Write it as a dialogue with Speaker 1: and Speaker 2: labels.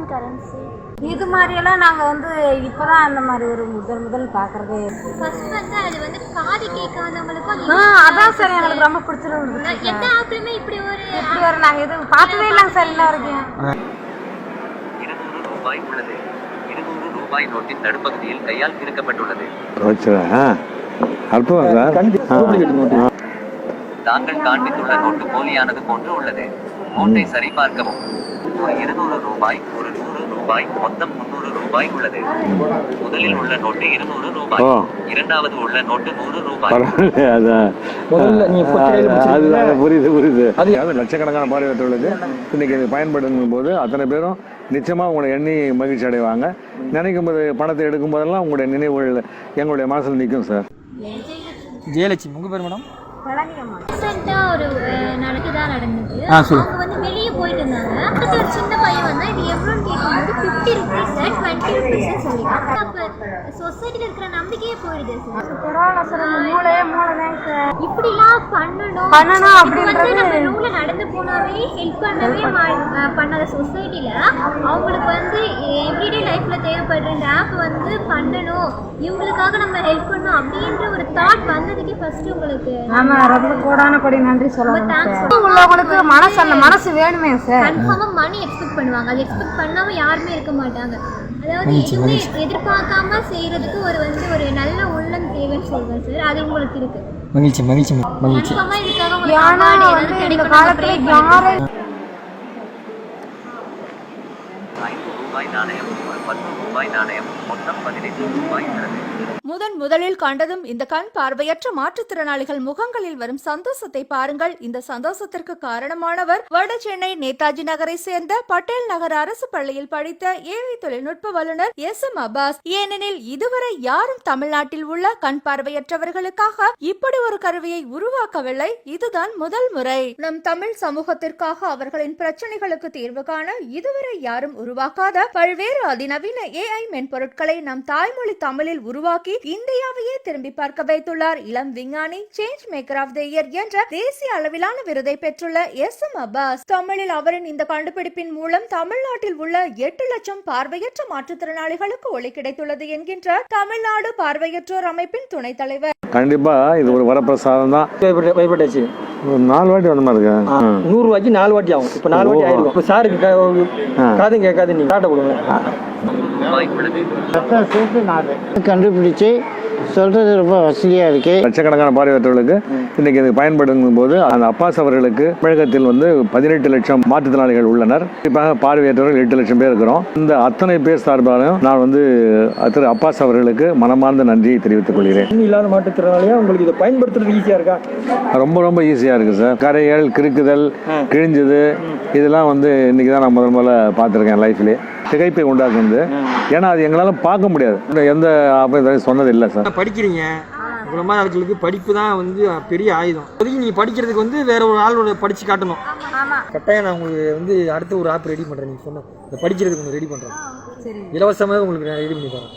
Speaker 1: Indian currency
Speaker 2: இது மாதிரியெல்லாம் நாங்கள் வந்து இப்போதான் அந்த மாதிரி ஒரு முதல் முதல் பார்க்குறதே
Speaker 1: ஃபர்ஸ்ட் வந்து அது வந்து காது கேட்காதவங்களுக்கும்
Speaker 2: ஆ அதான் சார் எங்களுக்கு ரொம்ப பிடிச்சிருந்தது
Speaker 1: எந்த ஆப்லயுமே இப்படி ஒரு
Speaker 2: இப்படி ஒரு நாங்கள் எதுவும் பார்த்ததே இல்லைங்க சார் இன்ன வரைக்கும்.
Speaker 3: இருநூறு ரூபாய் உள்ளது. இருநூறு ரூபாய் நோட்டின் நடுப்பகுதியில் கையால்
Speaker 4: ஆ.
Speaker 3: தாங்கள் காண்பித்துள்ள நோட்டு போலியானது போன்று உள்ளது. நோட்டை சரிபார்க்கவும். இருநூறு ரூபாய் ஒரு நூறு ரூபாய் மொத்தம் முன்னூறு ரூபாய் உள்ளது. முதலில் உள்ள நோட்டு இருநூறு ரூபாய். இரண்டாவது உள்ள நோட்டு நூறு ரூபாய்.
Speaker 4: அதுதான் புரியுது புரியுது. அது லட்சக்கணக்கான பார்வையற்றவர்களுக்கு இன்னைக்கு இது பயன்படுத்தும் போது அத்தனை பேரும் நிச்சயமா உங்களை எண்ணி மகிழ்ச்சி அடைவாங்க. நினைக்கும் போது பணத்தை எடுக்கும் போதெல்லாம் உங்களுடைய நினைவுகள் எங்களுடைய மனசில் நிற்கும் சார்.
Speaker 5: ஜெயலட்சுமி உங்க பேர் மேடம்?
Speaker 1: ஒரு அஹ், நடக்குதா நடந்தது. அவங்க வந்து வெளியே போயிட்டு இருந்தாங்க. பக்கத்துல ஒரு சின்ன பையன் வந்தா இது எவ்வளோன்னு கேட்கும்போது ஃபிஃப்டி ருபீஸ் டுவெண்ட்டி ருபீஸ் சொல்லிட்டாங்க அப்போ சொசைட்டில இருக்கிற நம்பிக்கையே போயிடுது.
Speaker 2: மூளை சார்
Speaker 1: இப்படிலாம் பண்ணணும்.
Speaker 2: பண்ணணும் அப்படின்றது-
Speaker 1: நம்ம ரூம்ல நடந்து போனாவே ஹெல்ப் பண்ணவே பண்ணாத சொசைட்டில அவங்களுக்கு வந்து எவ்ரிடே லைஃப்ல தேவைப்படுற இந்த ஆப் வந்து பண்ணணும். இவங்களுக்காக நம்ம ஹெல்ப் பண்ணணும் அப்படின்ற ஒரு தாட் வந்ததுக்கே ஃபர்ஸ்ட் உங்களுக்கு
Speaker 2: ஆமா ரொம்ப கோடான கொடி நன்றி சொல்லணும் உள்ளவங்களுக்கு மனசு அந்த மனசு வேணுமே சார்.
Speaker 1: கன்ஃபார்மா மணி எக்ஸ்பெக்ட் பண்ணுவாங்க. அது எக்ஸ்பெக்ட் பண்ணாம யாருமே இருக்க மாட்டாங்க. அதாவது எதுவுமே எதிர்பார்க்காம செய்யறதுக்கு ஒரு வந்து ஒரு நல்ல சார் அது உங்களுக்கு இருக்கு.
Speaker 5: மகிழ்ச்சி மகிழ்ச்சி மகிழ்ச்சி.
Speaker 2: ஏன்னா வந்து இந்த காலத்துல
Speaker 3: ரூபாய் நாணயம் ரூபாய் மொத்தம் பதினைந்து ரூபாய் உள்ளது
Speaker 6: முதன் முதலில் கண்டதும் இந்த கண் பார்வையற்ற மாற்றுத்திறனாளிகள் முகங்களில் வரும் சந்தோஷத்தை பாருங்கள். இந்த சந்தோஷத்திற்கு காரணமானவர் வட சென்னை நேதாஜி நகரை சேர்ந்த பட்டேல் நகர் அரசு பள்ளியில் படித்த ஏழை தொழில்நுட்ப வல்லுநர் எஸ் எம் அபாஸ் ஏனெனில் இதுவரை யாரும் தமிழ்நாட்டில் உள்ள கண் பார்வையற்றவர்களுக்காக இப்படி ஒரு கருவியை உருவாக்கவில்லை. இதுதான் முதல் முறை. நம் தமிழ் சமூகத்திற்காக அவர்களின் பிரச்சனைகளுக்கு தீர்வு காண இதுவரை யாரும் உருவாக்காத பல்வேறு அதிநவீன ஏஐ மென்பொருட்களை நம் தாய்மொழி தமிழில் உருவாக்கி இந்தியாவையே திரும்பி பார்க்க வைத்துள்ளார். இளம் விஞ்ஞானி change maker of the year என்ற தேசிய அளவிலான விருதை பெற்றுள்ள எஸ் எம் அப்பாஸ் தமிழில் அவரின் இந்த கண்டுபிடிப்பின் மூலம் தமிழ்நாட்டில் உள்ள எட்டு லட்சம் பார்வையற்ற மாற்றுத்திறனாளிகளுக்கு ஒளி கிடைத்துள்ளது என்கின்றார் தமிழ்நாடு பார்வையற்றோர் அமைப்பின் துணைத் தலைவர்.
Speaker 4: கண்டிப்பா இது ஒரு வரப்பிரசாதம் தான்.
Speaker 5: பயப்பட்டாச்சு.
Speaker 4: நாலு வாட்டி வந்த மாதிரி இருக்கு?
Speaker 5: நூறு ரூபாய்க்கு நாலு வாட்டி ஆகும். இப்போ நாலு வாட்டி. ஆயிருக்கும் இப்போ சாருக்கு காதும் கேட்காது நீங்க காட்ட கொடுங்க.
Speaker 3: ரூபாய் உள்ளது
Speaker 7: கண்டுபிடிச்சு சொல்றது ரொம்ப வசதியா இருக்கு.
Speaker 4: லட்சக்கணக்கான பார்வையற்றவர்களுக்கு இன்னைக்கு இது பயன்படுத்தும் போது அந்த அப்பாஸ் அவர்களுக்கு தமிழகத்தில் வந்து பதினெட்டு லட்சம் மாற்றுத்திறனாளிகள் உள்ளனர். குறிப்பாக பார்வையற்றவர்கள் எட்டு லட்சம் பேர் இருக்கிறோம். இந்த அத்தனை பேர் சார்பாகவும் நான் வந்து திரு அப்பாஸ் அவர்களுக்கு மனமார்ந்த நன்றியை தெரிவித்துக் கொள்கிறேன்.
Speaker 5: இல்லாத மாற்றுத்திறனாளியா உங்களுக்கு இதை பயன்படுத்துறது ஈஸியா இருக்கா?
Speaker 4: ரொம்ப ரொம்ப ஈஸியாக இருக்குது சார். கரைகள் கிறுக்குதல் கிழிஞ்சது இதெல்லாம் வந்து இன்னைக்கு தான் நான் முதல் முதல்ல பார்த்துருக்கேன் லைஃப்லேயே திகைப்பை உண்டாக்குனது. ஏன்னா அது எங்களால் பார்க்க முடியாது. எந்த ஆபீஸ் சொன்னது இல்லை சார்.
Speaker 5: படிக்கிறீங்க? உங்களை மாதிரி ஆட்களுக்கு படிப்பு தான் வந்து பெரிய ஆயுதம். இப்போதைக்கு நீங்கள் படிக்கிறதுக்கு வந்து வேற ஒரு ஆளோட படிச்சு காட்டணும். கட்டாயம் நான் உங்களுக்கு வந்து அடுத்த ஒரு ஆப் ரெடி பண்ணுறேன் நீங்கள் சொன்ன. படிக்கிறதுக்கு ஒன்று ரெடி பண்ணுறேன் இலவசமாக உங்களுக்கு நான் ரெடி பண்ணி தரேன்.